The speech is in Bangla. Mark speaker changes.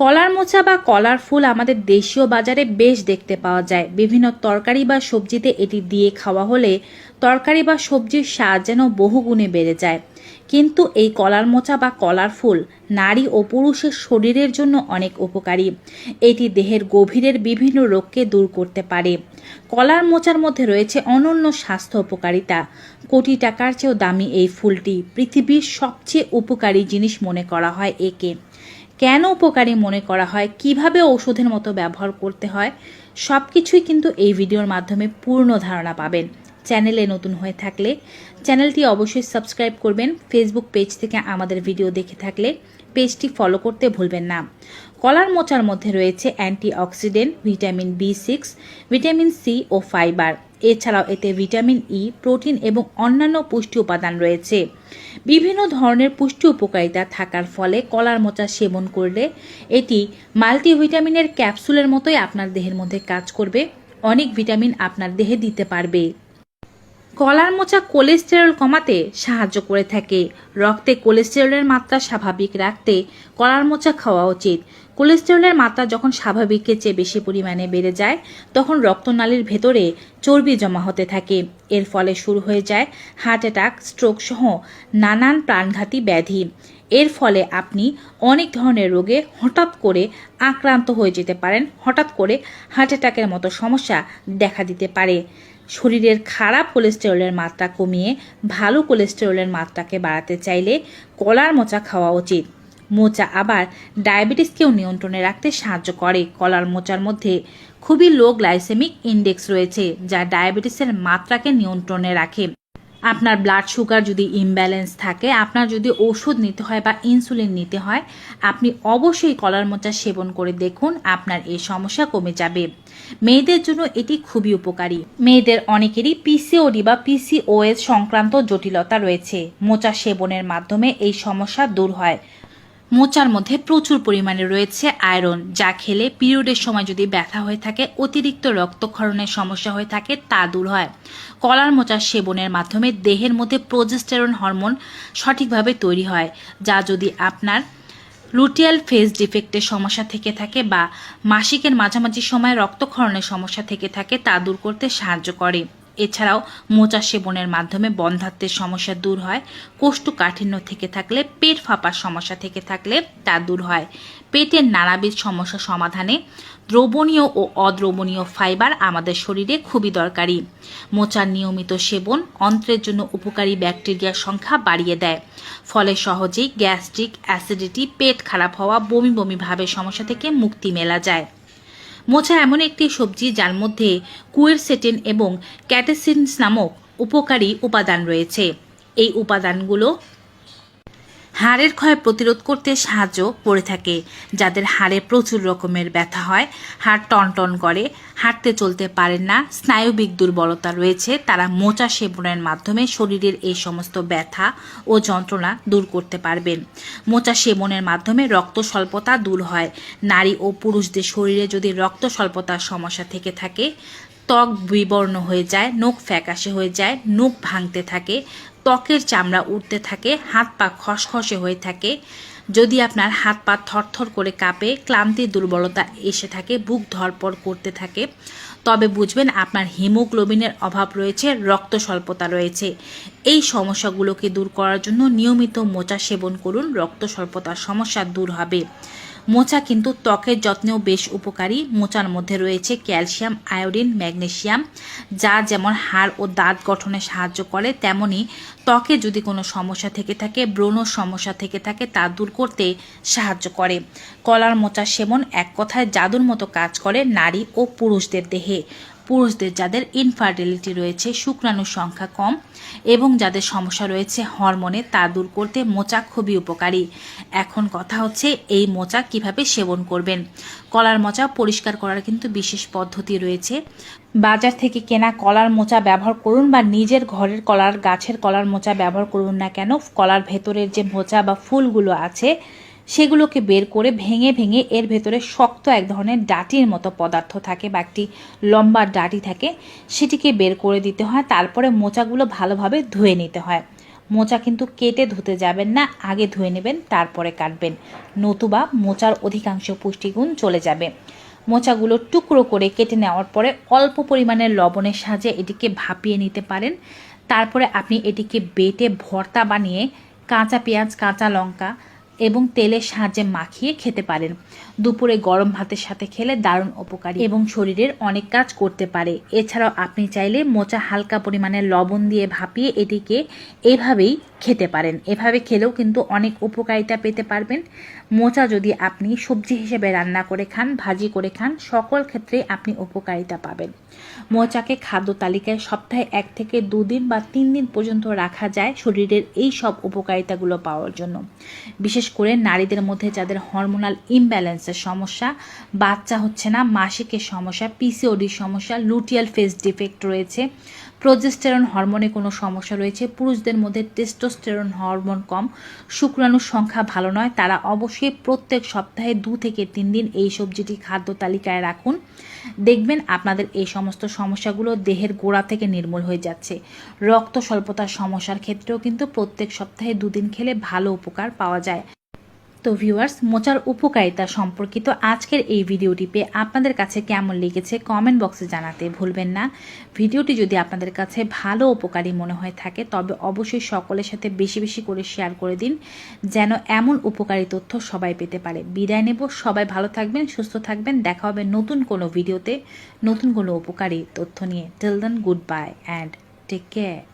Speaker 1: কলার মোচা বা কলার ফুল আমাদের দেশীয় বাজারে বেশ দেখতে পাওয়া যায়। বিভিন্ন তরকারি বা সবজিতে এটি দিয়ে খাওয়া হলে তরকারি বা সবজির স্বাদ যেন বহুগুণে বেড়ে যায়। কিন্তু এই কলার মোচা বা কলার ফুল নারী ও পুরুষের শরীরের জন্য অনেক উপকারী। এটি দেহের গভীরের বিভিন্ন রোগকে দূর করতে পারে। কলার মোচার মধ্যে রয়েছে অনন্য স্বাস্থ্য উপকারিতা। কোটি টাকার চেয়েও দামি এই ফুলটি পৃথিবীর সবচেয়ে উপকারী জিনিস মনে করা হয় একে। কেন উপকারী মনে করা হয়, কীভাবে ওষুধের মতো ব্যবহার করতে হয় সব কিছুই কিন্তু এই ভিডিওর মাধ্যমে পূর্ণ ধারণা পাবেন। চ্যানেলে নতুন হয়ে থাকলে চ্যানেলটি অবশ্যই সাবস্ক্রাইব করবেন ফেসবুক পেজ থেকে আমাদের ভিডিও দেখে থাকলে পেজটি ফলো করতে ভুলবেন না। কলার মোচার মধ্যে রয়েছে antioxidant, vitamin B six vitamin C ও ফাইবার এছাড়াও এতে ভিটামিন ই প্রোটিন এবং অন্যান্য পুষ্টি উপাদান রয়েছে। বিভিন্ন ধরনের পুষ্টি উপকারিতা থাকার ফলে কলার মোচা সেবন করলে এটি মাল্টিভিটামিনের ক্যাপসুলের মতোই আপনার দেহের মধ্যে কাজ করবে, অনেক ভিটামিন আপনার দেহে দিতে পারবে। কলার মোচা কোলেস্টেরল কমাতে সাহায্য করে থাকে। রক্তে কোলেস্টেরলের মাত্রা স্বাভাবিক রাখতে কলার মোচা খাওয়া উচিত। কোলেস্টেরলের মাত্রা যখন স্বাভাবিকের চেয়ে বেশি পরিমাণে বেড়ে যায়, তখন রক্তনালীর ভেতরে চর্বি জমা হতে থাকে। এর ফলে শুরু হয়ে যায় হার্ট অ্যাটাক, স্ট্রোক সহ নানান প্রাণঘাতী ব্যাধি। এর ফলে আপনি অনেক ধরনের রোগে হঠাৎ করে আক্রান্ত হয়ে যেতে পারেন। হঠাৎ করে হার্ট অ্যাটাকের মতো সমস্যা দেখা দিতে পারে। শরীরের খারাপ কোলেস্টেরলের মাত্রা কমিয়ে ভালো কোলেস্টেরলের মাত্রাকে বাড়াতে চাইলে কলার মোচা খাওয়া উচিত। মোচা আবার ডায়াবেটিসকেও নিয়ন্ত্রণে রাখতে সাহায্য করে। কলার মোচার মধ্যে খুবই লো গ্লাইসেমিক ইন্ডেক্স রয়েছে, যা ডায়াবেটিসের মাত্রাকে নিয়ন্ত্রণে রাখে। আপনার ব্লাড সুগার যদি ইমব্যালেন্স থাকে, আপনার যদি ওষুধ নিতে হয় বা ইনসুলিন নিতে হয়, আপনি অবশ্যই কলার মোচা সেবন করে দেখুন, আপনার এই সমস্যা কমে যাবে। মেয়েদের জন্য এটি খুবই উপকারী। মেয়েদের অনেকেরই পিসিওডি বা পিসিওএস সংক্রান্ত জটিলতা রয়েছে। মোচা সেবনের মাধ্যমে এই সমস্যা দূর হয়। মোচার মধ্যে প্রচুর পরিমাণে রয়েছে আয়রন, যা খেলে পিরিয়ডের সময় যদি ব্যথা হয়ে থাকে, অতিরিক্ত রক্তক্ষরণের সমস্যা হয়ে থাকে, তা দূর হয়। কলার মোচার সেবনের মাধ্যমে দেহের মধ্যে প্রোজেস্টেরন হরমোন সঠিকভাবে তৈরি হয়, যা যদি আপনার লুটিয়াল ফেস ডিফেক্টের সমস্যা থেকে থাকে বা মাসিকের মাঝামাঝি সময় রক্তক্ষরণের সমস্যা থেকে থাকে, তা দূর করতে সাহায্য করে। এছাড়াও মোচা সেবনের মাধ্যমে বন্ধাত্বের সমস্যা দূর হয়। কোষ্ঠকাঠিন্য থেকে থাকলে পেট ফাঁপার সমস্যা থেকে থাকলে তা দূর হয়। পেটের নানাবিধ সমস্যা সমাধানে দ্রবণীয় ও অদ্রবণীয় ফাইবার আমাদের শরীরে খুবই দরকারি। মোচার নিয়মিত সেবন অন্ত্রের জন্য উপকারী ব্যাকটেরিয়ার সংখ্যা বাড়িয়ে দেয়। ফলে সহজেই গ্যাস্ট্রিক অ্যাসিডিটি, পেট খারাপ হওয়া, বমি বমি ভাবের সমস্যা থেকে মুক্তি মেলা যায়। মোচা এমন একটি সবজি যার মধ্যে কুয়েরসেটিন এবং ক্যাটেসিনস নামক উপকারী উপাদান রয়েছে। এই উপাদানগুলো হাড়ের ক্ষয় প্রতিরোধ করতে সাহায্য করে থাকে, যাদের হাড়ে প্রচুর রকমের ব্যথা হয়। হাড় টনটন করে, হাঁটতে চলতে পারেন না, স্নায়ুবিক দুর্বলতা রয়েছে, তারা মোচা সেবনের মাধ্যমে শরীরের এই সমস্ত ব্যথা ও যন্ত্রণা দূর করতে পারবেন। মোচা সেবনের মাধ্যমে রক্ত স্বল্পতা দূর হয়। নারী ও পুরুষদের শরীরে যদি রক্ত স্বল্পতার সমস্যা থেকে থাকে ত্বক বিবর্ণ হয়ে যায়, নখ ফ্যাকাশে হয়ে যায়, নখ ভাঙতে থাকে, ত্বকের চামড়া উঠতে থাকে, হাত পা খসখসে হয়ে থাকে। যদি আপনার হাত পা থরথর করে কাঁপে, ক্লান্তি দুর্বলতা এসে থাকে, বুক ধরপড় করতে থাকে, তবে বুঝবেন আপনার হিমোগ্লোবিনের অভাব রয়েছে, রক্ত স্বল্পতা রয়েছে। এই সমস্যাগুলোকে দূর করার জন্য নিয়মিত মোচা সেবন করুন, রক্ত স্বল্পতার সমস্যা দূর হবে। মোচা কিন্তু ত্বকের যত্নেও বেশ উপকারী। মোচার মধ্যে রয়েছে ক্যালসিয়াম, আয়োডিন ম্যাগনেশিয়াম যা যেমন হাড় ও দাঁত গঠনে সাহায্য করে, তেমনি ত্বকে যদি কোনো সমস্যা থেকে থাকে, ব্রণ সমস্যা থেকে থাকে, তা দূর করতে সাহায্য করে। কলার মোচা সেবন এক কথায় জাদুর মতো কাজ করে নারী ও পুরুষদের দেহে। পুরুষদের যাদের ইনফার্টিলিটি রয়েছে, শুক্রাণুর সংখ্যা কম এবং যাদের সমস্যা রয়েছে হরমোনে, তা দূর করতে মোচা খুবই উপকারী। এখন কথা হচ্ছে এই মোচা কীভাবে সেবন করবেন? কলার মোচা পরিষ্কার করার কিন্তু বিশেষ পদ্ধতি রয়েছে। বাজার থেকে কেনা কলার মোচা ব্যবহার করুন বা নিজের ঘরের কলার, গাছের কলার মোচা ব্যবহার করুন না কেন, কলার ভেতরের যে মোচা বা ফুলগুলো আছে সেগুলোকে বের করে ভেঙে ভেঙে এর ভেতরে শক্ত এক ধরনের ডাটির মতো পদার্থ থাকে বা একটি লম্বা ডাটি থাকে, সেটিকে বের করে দিতে হয়, তারপরে মোচাগুলো ভালোভাবে ধুয়ে নিতে হয়। মোচা কিন্তু কেটে ধুতে যাবেন না, আগে ধুয়ে নেবেন, তারপরে কাটবেন। নতুবা মোচার অধিকাংশ পুষ্টিগুণ চলে যাবে। মোচাগুলো টুকরো করে কেটে নেওয়ার পরে অল্প পরিমাণে লবণের সাহায্যে এটিকে ভাপিয়ে নিতে পারেন। তারপরে আপনি এটিকে বেটে ভর্তা বানিয়ে কাঁচা পেঁয়াজ, কাঁচা লঙ্কা এবং তেলের সাহায্যে মাখিয়ে খেতে পারেন। দুপুরে গরম ভাতের সাথে খেলে দারুণ উপকারী এবং শরীরের অনেক কাজ করতে পারে। এছাড়াও আপনি চাইলে মোচা হালকা পরিমাণে লবণ দিয়ে ভাপিয়ে এটিকে এভাবেই খেতে পারেন। এভাবে খেলেও কিন্তু অনেক উপকারিতা পেতে পারবেন। মোচা যদি আপনি সবজি হিসেবে রান্না করে খান, ভাজি করে খান, সকল ক্ষেত্রে আপনি উপকারিতা পাবেন। মোচাকে খাদ্য তালিকায় সপ্তাহে এক থেকে দুদিন বা তিন দিন পর্যন্ত রাখা যায় শরীরের এই সব উপকারিতাগুলো পাওয়ার জন্য। বিশেষ করে নারীদের মধ্যে যাদের হরমোনাল ইমব্যালেন্সের সমস্যা, বাচ্চা হচ্ছে না, মাসিকের সমস্যা পিসিওডির সমস্যা লুটিয়াল ফেস ডিফেক্ট রয়েছে প্রোজেস্টেরন হরমোনে কোনো সমস্যা রয়েছে, পুরুষদের মধ্যে টেস্টোস্টেরন হরমোন কম, শুক্রাণুর সংখ্যা ভালো নয়, তারা অবশ্যই প্রত্যেক সপ্তাহে দু থেকে তিন দিন এই সবজিটি খাদ্য তালিকায় রাখুন। দেখবেন আপনাদের এই সমস্ত সমস্যাগুলো দেহের গোড়া থেকে নির্মূল হয়ে যাচ্ছে। রক্ত স্বল্পতার সমস্যার ক্ষেত্রেও কিন্তু প্রত্যেক সপ্তাহে দুদিন খেলে ভালো উপকার পাওয়া যায়। তো ভিউয়ার্স মোচার উপকারিতা সম্পর্কিত আজকের এই ভিডিওটি পেয়ে আপনাদের কাছে কেমন লেগেছে কমেন্ট বক্সে জানাতে ভুলবেন না। ভিডিওটি যদি আপনাদের কাছে ভালো উপকারী মনে হয়ে থাকে, তবে অবশ্যই সকলের সাথে বেশি বেশি করে শেয়ার করে দিন, যেন এমন উপকারী তথ্য সবাই পেতে পারে। বিদায় নেব, সবাই ভালো থাকবেন, সুস্থ থাকবেন, দেখা হবে নতুন কোনো ভিডিওতে, নতুন কোনো উপকারী তথ্য নিয়ে। Till then good bye and take care